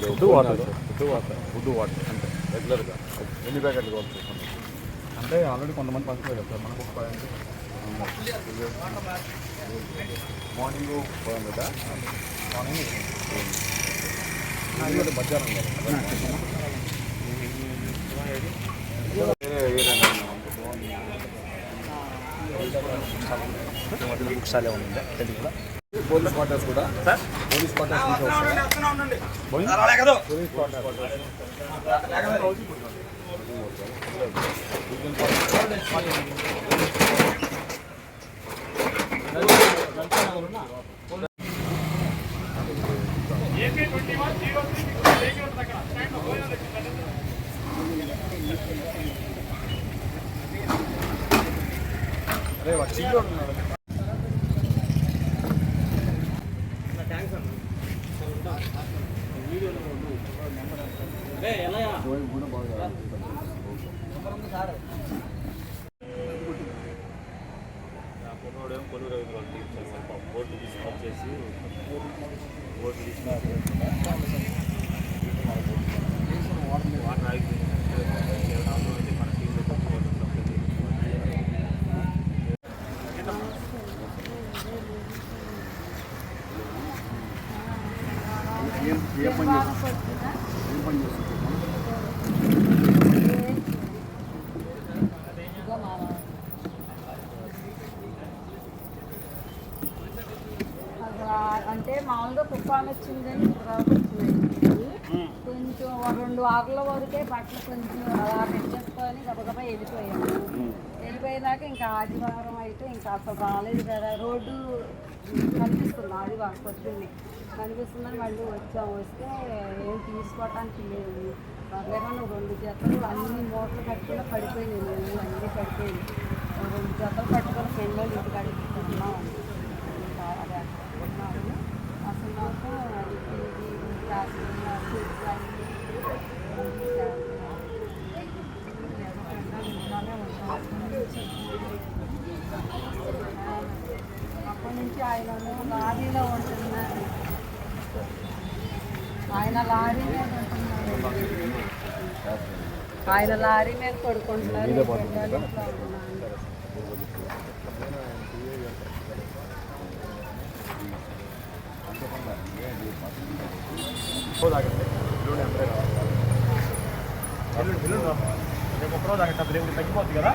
Food water food water food water అంటే రెగ్యులర్గా ఎన్ని ప్యాకెట్లు కావాలి అంటే ఆల్రెడీ కొంతమంది పంచుకోలేదు సార్ మనకు ఒక మార్నింగ్ ఫైవ్ మార్నింగ్ మధ్యాహ్నం బుక్స్ అలా ఉంది? తెలుగులో పోలీస్ క్వార్టర్స్ కూడా? Police quarters? పోలీస్ క్వార్టర్స్ అరే వాడు చిన్నోడు ఉన్నాడు. గోయింగ్ కూడా బాగా బోర్డు తీసుకొని చేసి బోర్డు తీసుకొని వాటర్ ఆగిపోయింది అయితే మన టీంలో ఏం ఏం పని చేస్తుంది ఏం పని చేస్తుంది అసలు అంటే మామూలుగా ఇప్పుడు దాకా కొంచెం రెండు వారాల వరకే బట్టలు కొంచెం అలా పెట్టేసుకొని గబగబా వెళ్ళిపోయాము. వెళ్ళిపోయినాక ఇంకా ఆదివారం అయితే ఇంకా అసలు రాలేదు కదా. రోడ్డు కనిపిస్తుంది ఆదివారం పొద్దున్నే. కనిపిస్తుందని మళ్ళీ వచ్చాము. వస్తే ఏం తీసుకోవటానికి లేదు. పర్లేమన్నా రెండు జతలు అన్ని మూటలు కట్టుకుని పడిపోయినాయి. మేము అన్నీ పడిపోయినాయి రెండు జతలు పట్టుకొని పెళ్ళి ఇంటికి అడుగుతున్నాం ఇంకా అది అనుకుంటున్నాము అసలు మాకు ఇది ఇంకా అసలు ఫుడ్స్ అన్నీ ఇంకా ఇంట్లోనే ఉంటాం. అప్పటి నుంచి ఆయన లారీలో ఉంటున్నారు ఆయన లారీ మీద ఉంటున్నారు ఆయన లారీ మీద పడుకుంటున్నారు. రేపు ఒక్కరోజు ఆగట్టు రేపు తగ్గిపోతుంది కదా?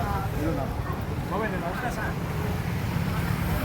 నేను అరేంజ్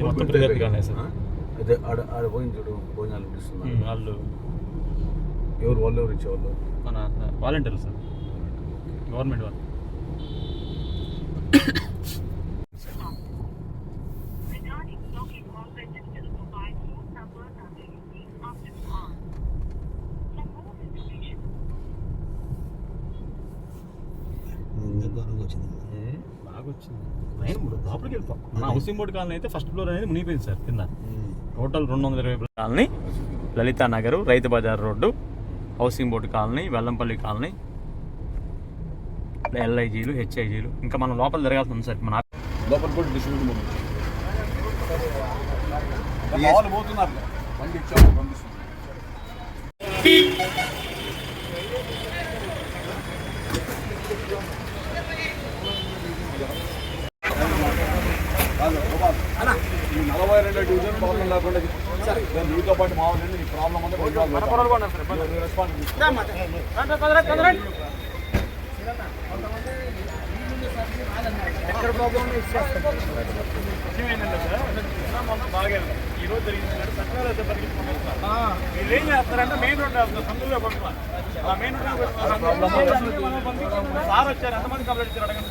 మొత్తం సార్. అదే ఆడ ఆడ పోయింది చూడు భోజనాలు ఇస్తున్నారు వాళ్ళు ఎవరు వాళ్ళు ఎవరు ఇచ్చేవాళ్ళు మన వాలంటీర్లు సార్ గవర్నమెంట్ వాళ్ళు బాగా వచ్చింది పైన ఇప్పుడు లోపలికి వెళ్ళిపో మన హౌసింగ్ బోర్డు కాలనీ అయితే ఫస్ట్ ఫ్లోర్ అనేది మునిగిపోయింది సార్ కింద. టోటల్ రెండు వందల ఇరవై colony Lalitha Nagar Rythu Bazar road housing board colony Vellampalli colony ఎల్ఐజీలు హెచ్ఐజీలు. ఇంకా మనం లోపల జరగాల్సి ఉంది సార్ మన లోపల కూడా డిస్ట్రిబ్యూట్ ఉంది. వాళ్ళు పోతున్నారు. బండి ఇచ్చాము పంపిస్తుంది కాదు, గోపాల్. ఈ నలభై రెండు డివిజన్ ప్రాబ్లం లేకుండా మీతో పాటు మా వాళ్ళు నీ ప్రాబ్లం అంతా రెస్పాన్స్ ఎక్కడ ప్రాబ్లం రోజు జరిగింది కానీ సచివాలయం అయితే పరిగెత్తుకుంటున్నారు. వీళ్ళు ఏం చేస్తారంటే మెయిన్ రోడ్ వేస్తారు సందులో పడుతున్నారు ఆ మెయిన్ రోడ్ సార్ వచ్చారు ఎంతమంది కంప్లైంట్ ఇచ్చారు అడగండి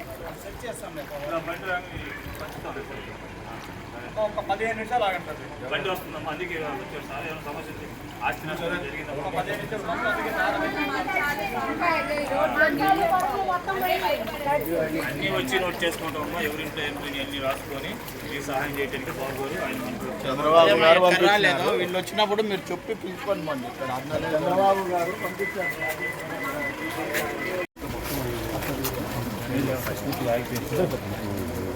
ఒక పదిహేను నిమిషాలు ఆగండి బండి వస్తుందమ్మా అందుకే వచ్చారు సార్ ఏమైనా సమస్య ఉంది ఆస్తి నష్టం జరిగింది? ఒక పదిహేను నిమిషాలు బండి అందుకే అన్ని వచ్చి నోట్ చేసుకుంటామమ్మా ఎవరింట్లో ఏం పోయినాయి అన్ని రాసుకొని మీకు సహాయం చేయడానికి బాగోరు ఆయన చంద్రబాబు గారు రాలేదు వీళ్ళు వచ్చినప్పుడు మీరు చెప్పి పిలుచుకోండి మండి ఇక్కడ అందరూ చంద్రబాబు గారు పంపించారు